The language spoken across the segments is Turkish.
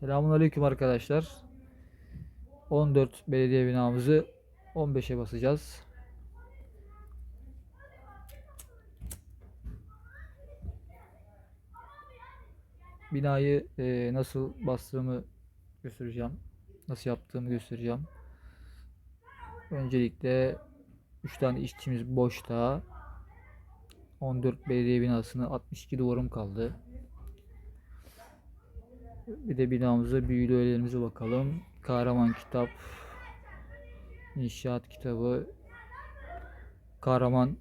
Selamun Aleyküm arkadaşlar. 14 belediye binamızı 15'e basacağız. Binayı e, nasıl bastığımı göstereceğim. Nasıl yaptığımı göstereceğim. Öncelikle 3 tane işçimiz boşta. 14 belediye binasını 62 duvarım kaldı. Bir de binamıza büyülü öğelerimize bakalım. Kahraman kitap, inşaat kitabı, kahraman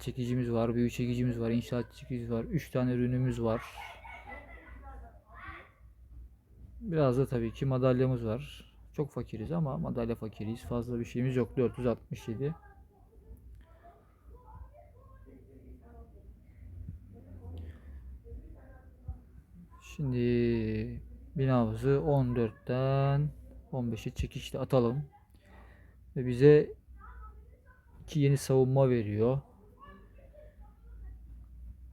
çekicimiz var, büyü çekicimiz var, inşaat çekicimiz var. 3 tane ürünümüz var. Biraz da tabii ki madalyamız var. Çok fakiriz ama madalya fakiriyiz. Fazla bir şeyimiz yok. 467. Şimdi binamızı 14'ten 15'e çekişle atalım. Ve bize iki yeni savunma veriyor.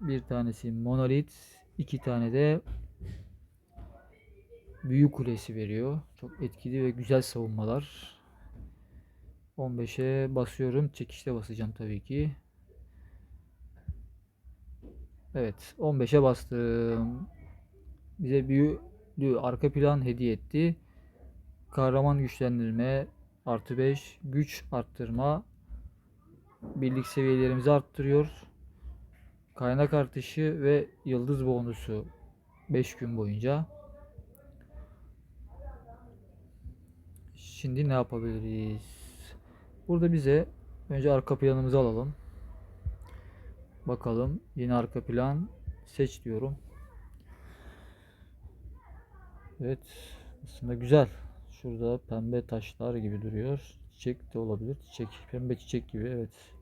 Bir tanesi monolit, iki tane de büyü kulesi veriyor. Çok etkili ve güzel savunmalar. 15'e basıyorum. Çekişte basacağım tabii ki. Evet, 15'e bastım. Bize büyülü arka plan hediye etti. Kahraman güçlendirme artı 5 güç arttırma birlik seviyelerimizi arttırıyor. Kaynak artışı ve yıldız bonusu 5 gün boyunca. Şimdi ne yapabiliriz? Burada bize önce arka planımızı alalım. Bakalım yeni arka plan seç diyorum. Evet aslında güzel. Şurada pembe taşlar gibi duruyor. Çiçek de olabilir. Çiçek, pembe çiçek gibi evet.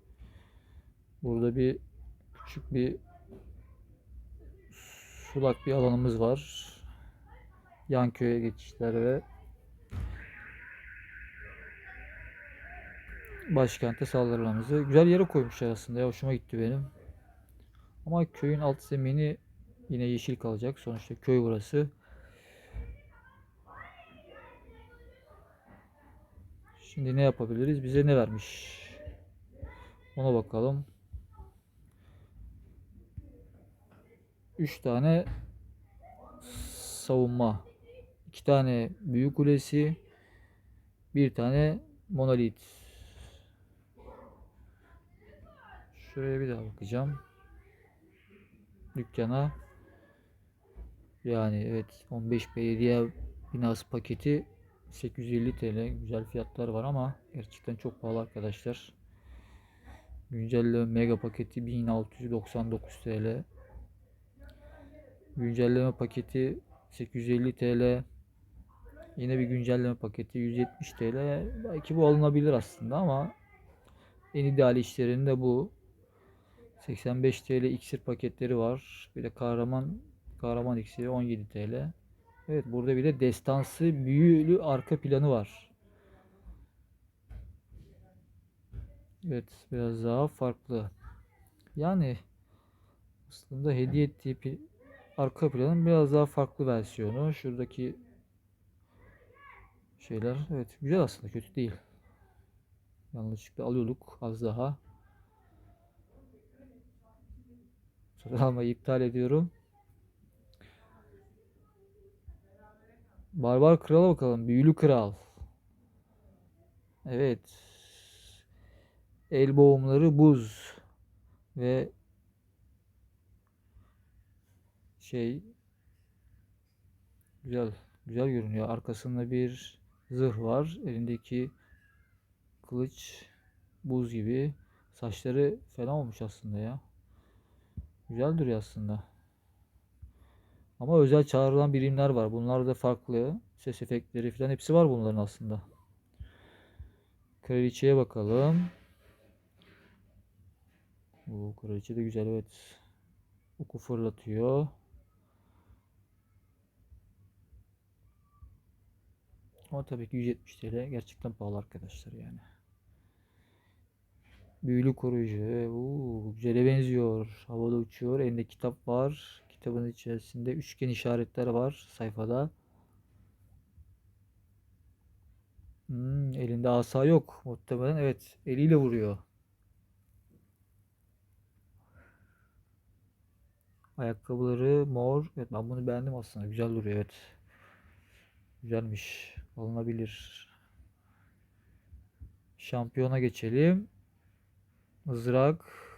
Burada bir küçük bir sulak bir alanımız var. Yan köye geçişler ve başkente saldırılarımızı güzel yere koymuşlar aslında ya hoşuma gitti benim. Ama köyün alt zemini yine yeşil kalacak. Sonuçta köy burası. Şimdi ne yapabiliriz? Bize ne vermiş? Ona bakalım. 3 tane savunma. 2 tane büyük kulesi. Bir tane monolit. Şuraya bir daha bakacağım. Dükkana. Yani evet 15 belediye binası paketi 850 TL güzel fiyatlar var ama gerçekten çok pahalı arkadaşlar. Güncelleme mega paketi 1699 TL. Güncelleme paketi 850 TL. Yine bir güncelleme paketi 170 TL. Belki bu alınabilir aslında ama en ideal işlerinde bu. 85 TL iksir paketleri var. Bir de kahraman kahraman iksiri 17 TL. Evet burada bir de destansı büyülü arka planı var. Evet biraz daha farklı. Yani aslında hediye ettiği arka planın biraz daha farklı versiyonu. Şuradaki şeyler evet güzel aslında kötü değil. Yanlışlıkla alıyorduk az daha. Satın almayı iptal ediyorum. Barbar Kral'a bakalım. Büyülü Kral. Evet. El boğumları buz. Ve şey güzel güzel görünüyor. Arkasında bir zırh var. Elindeki kılıç buz gibi. Saçları fena olmuş aslında ya. Güzel duruyor aslında. Ama özel çağrılan birimler var. Bunlar da farklı. Ses efektleri falan hepsi var bunların aslında. Kraliçeye bakalım. Bu kraliçe de güzel evet. Oku fırlatıyor. Ama tabii ki 170 TL gerçekten pahalı arkadaşlar yani. Büyülü koruyucu. Oo, güzele benziyor. Havada uçuyor. Elinde kitap var. Kitabın içerisinde üçgen işaretler var sayfada. Hmm, elinde asa yok. Muhtemelen evet. Eliyle vuruyor. Ayakkabıları mor. Evet ben bunu beğendim aslında. Güzel duruyor evet. Güzelmiş. Alınabilir. Şampiyona geçelim. Mızrak.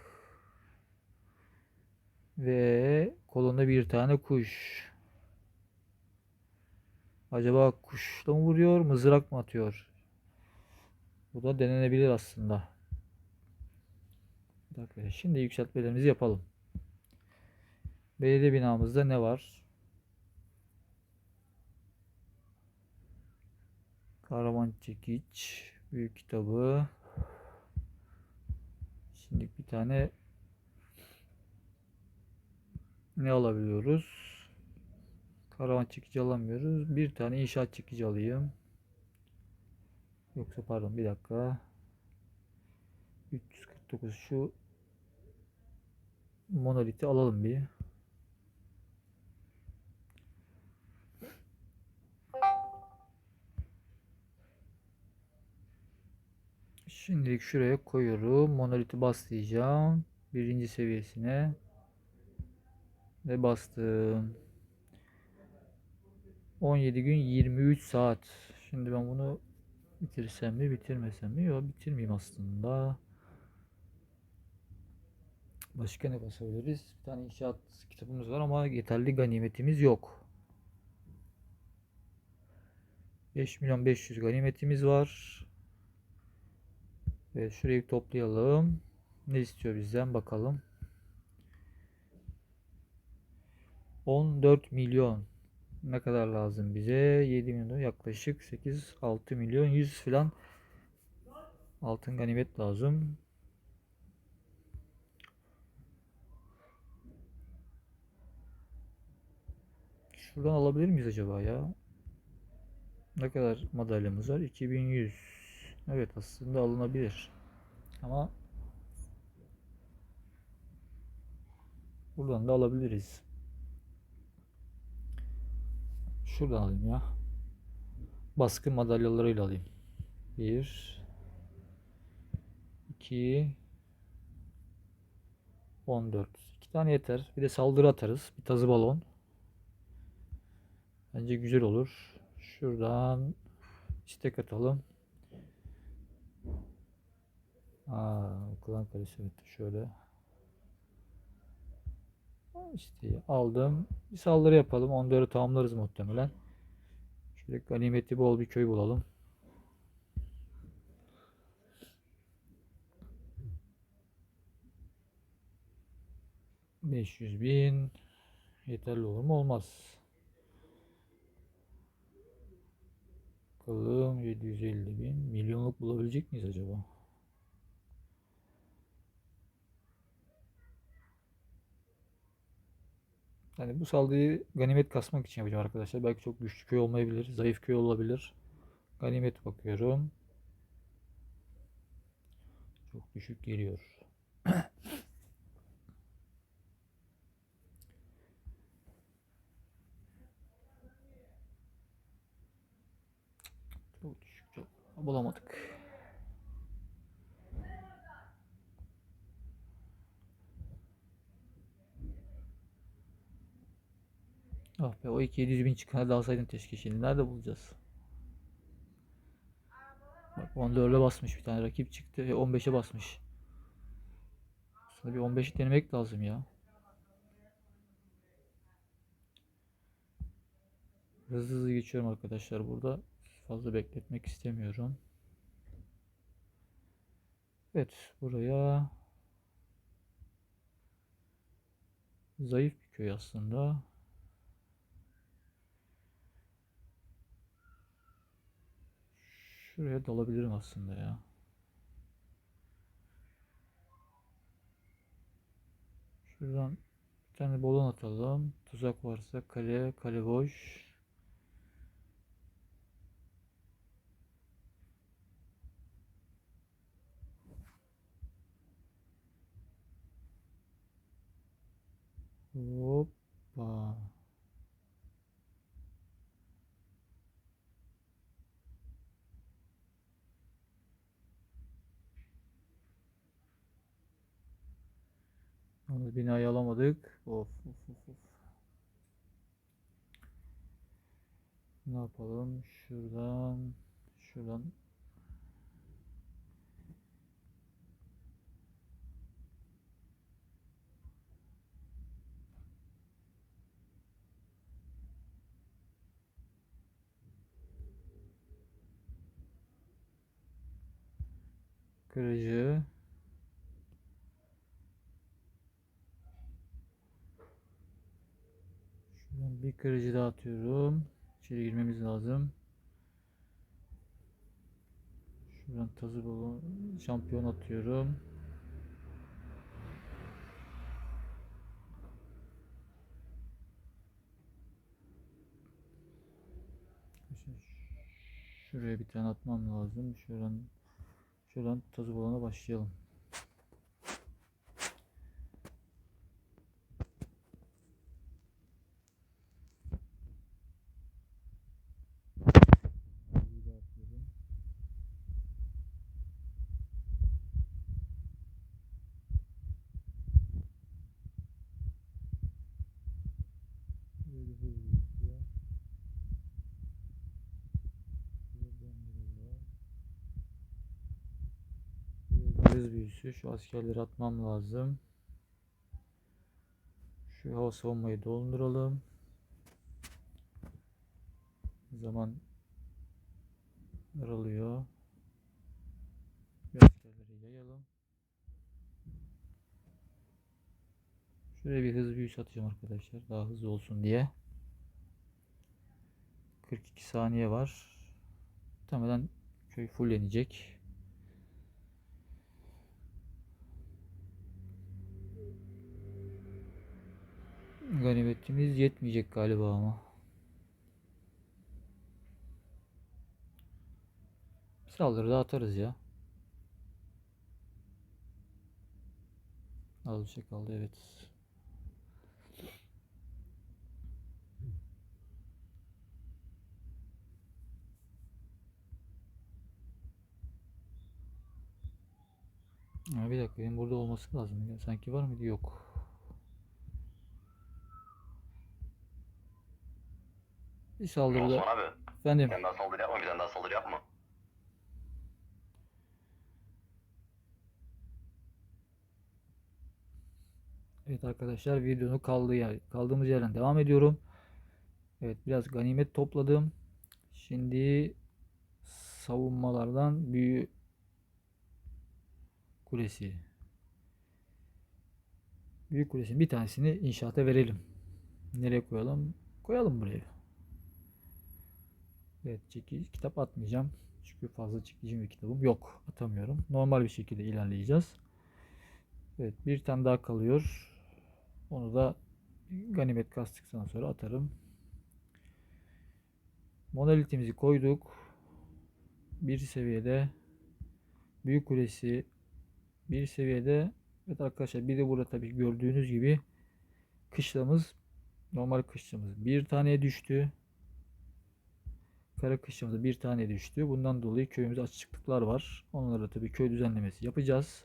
Ve kolunda bir tane kuş. Acaba kuşla mı vuruyor, mızrak mı atıyor? Bu da denenebilir aslında. Şimdi yükseltmelerimizi yapalım. Belediye binamızda ne var? Kahraman çekiç, büyük kitabı. Şimdi bir tane ne alabiliyoruz? Karavan çekici alamıyoruz. Bir tane inşaat çekici alayım. Yoksa pardon bir dakika. 349 şu monoliti alalım bir. Şimdilik şuraya koyuyorum. Monoliti bas diyeceğim. Birinci seviyesine. Ve bastım. 17 gün 23 saat. Şimdi ben bunu bitirsem mi bitirmesem mi? Yok bitirmeyeyim aslında. Başka ne basabiliriz? Bir tane inşaat kitabımız var ama yeterli ganimetimiz yok. 5 milyon 500 ganimetimiz var. Ve şurayı toplayalım. Ne istiyor bizden bakalım. 14 milyon ne kadar lazım bize? 7 milyon yaklaşık 8 6 milyon 100 filan altın ganimet lazım. Şuradan alabilir miyiz acaba ya? Ne kadar madalyamız var? 2100. Evet aslında alınabilir. Ama buradan da alabiliriz. Şuradan alayım ya. Baskı madalyalarıyla alayım. 1 2 14 2 tane yeter. Bir de saldırı atarız. Bir tazı balon. Bence güzel olur. Şuradan istek atalım. Aa, klan kalesi evet şöyle. İşte aldım. Bir saldırı yapalım. 14'ü tamamlarız muhtemelen. Şöyle ganimeti bol bir köy bulalım. Beş yüz bin yeterli olur mu? Olmaz. Bakalım 750 bin milyonluk bulabilecek miyiz acaba? Yani bu saldırıyı ganimet kasmak için yapacağım arkadaşlar. Belki çok güçlü köy olmayabilir. Zayıf köy olabilir. Ganimet bakıyorum. Çok düşük geliyor. çok düşük. Çok bulamadık. Ah be o 2 bin çıkana da alsaydın keşke şimdi. Nerede bulacağız? Bak 14'e basmış bir tane rakip çıktı. E, 15'e basmış. Aslında bir 15'i denemek lazım ya. Hızlı hızlı geçiyorum arkadaşlar burada. Fazla bekletmek istemiyorum. Evet buraya zayıf bir köy aslında. Şuraya dalabilirim aslında ya. Şuradan bir tane balon atalım. Tuzak varsa kale, kale boş. Hoppa. Yalnız binayı alamadık. Of of of of. Ne yapalım? Şuradan şuradan kırıcı Şuradan bir kırıcı daha atıyorum. İçeri girmemiz lazım. Şuradan tazı bulu şampiyon atıyorum. Şuraya bir tane atmam lazım. Şuradan şuradan tazı bulana başlayalım. Bir daha atıyorum. Böyle hızlı istiyor. Buradan buraya. Böyle Hız büyüsü. Şu askerleri atmam lazım. Şu hava savunmayı dolduralım. Zaman daralıyor. Bir askerleri yayalım. Şuraya bir hız büyüsü atacağım arkadaşlar. Daha hızlı olsun diye. 42 saniye var. Muhtemelen köy fullenecek. Ganimetimiz yetmeyecek galiba ama. Saldırı da atarız ya. Az bir şey kaldı evet. Bir dakika benim burada olması lazım. Sanki var mıydı? Yok. Bir saldırıda Osman abi efendim bir tane daha saldırı yapma bir tane daha saldırı yapma. Evet arkadaşlar videonun kaldığı yer, kaldığımız yerden devam ediyorum. Evet biraz ganimet topladım. Şimdi savunmalardan büyü kulesi. Büyük kulesinin bir tanesini inşaata verelim. Nereye koyalım? Koyalım buraya. Evet çekici kitap atmayacağım. Çünkü fazla çekici bir kitabım yok. Atamıyorum. Normal bir şekilde ilerleyeceğiz. Evet bir tane daha kalıyor. Onu da ganimet kastıktan sonra atarım. Monolitimizi koyduk. Bir seviyede büyük kulesi bir seviyede evet arkadaşlar bir de burada tabii gördüğünüz gibi kışlamız normal kışlamız bir taneye düştü. Kara kışlamız bir tane düştü. Bundan dolayı köyümüzde açıklıklar var. Onlara tabii köy düzenlemesi yapacağız.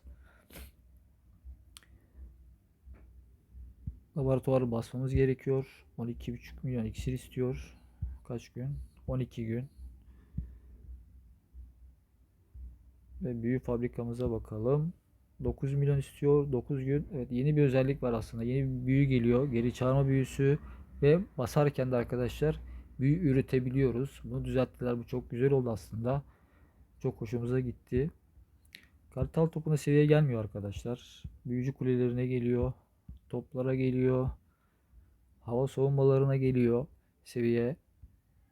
Laboratuvar basmamız gerekiyor. 12,5 milyon iksir istiyor. Kaç gün? 12 gün. Ve büyü fabrikamıza bakalım. 9 milyon istiyor. 9 gün. Evet yeni bir özellik var aslında. Yeni bir büyü geliyor. Geri çağırma büyüsü ve basarken de arkadaşlar büyü üretebiliyoruz. Bunu düzelttiler. Bu çok güzel oldu aslında. Çok hoşumuza gitti. Kartal topuna seviye gelmiyor arkadaşlar. Büyücü kulelerine geliyor. Toplara geliyor. Hava savunmalarına geliyor. Seviye.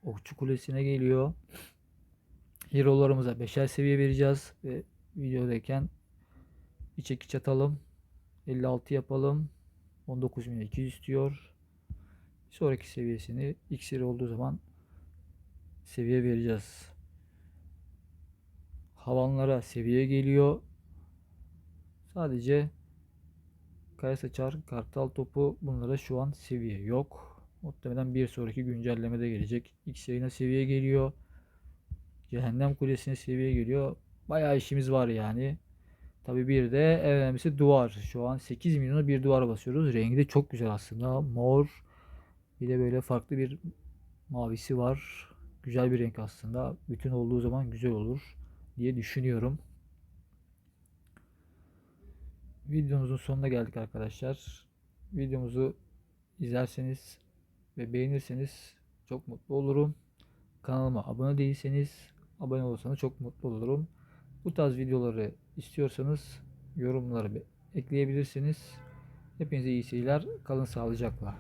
Okçu kulesine geliyor. Hero'larımıza 5'er seviye vereceğiz. Ve videodayken bir çekiç atalım. 56 yapalım. 19 milyon 200 istiyor. Sonraki seviyesini iksir olduğu zaman seviye vereceğiz. Havanlara seviye geliyor. Sadece kaya saçar, kartal topu bunlara şu an seviye yok. Muhtemelen bir sonraki güncellemede gelecek. X yayına seviye geliyor. Cehennem kulesine seviye geliyor. Bayağı işimiz var yani. Tabii bir de en önemlisi duvar. Şu an 8 milyona bir duvar basıyoruz. Rengi de çok güzel aslında. Mor. Bir de böyle farklı bir mavisi var. Güzel bir renk aslında. Bütün olduğu zaman güzel olur diye düşünüyorum. Videomuzun sonuna geldik arkadaşlar. Videomuzu izlerseniz ve beğenirseniz çok mutlu olurum. Kanalıma abone değilseniz abone olursanız çok mutlu olurum. Bu tarz videoları istiyorsanız yorumları ekleyebilirsiniz. Hepinize iyi seyirler. Kalın sağlıcakla.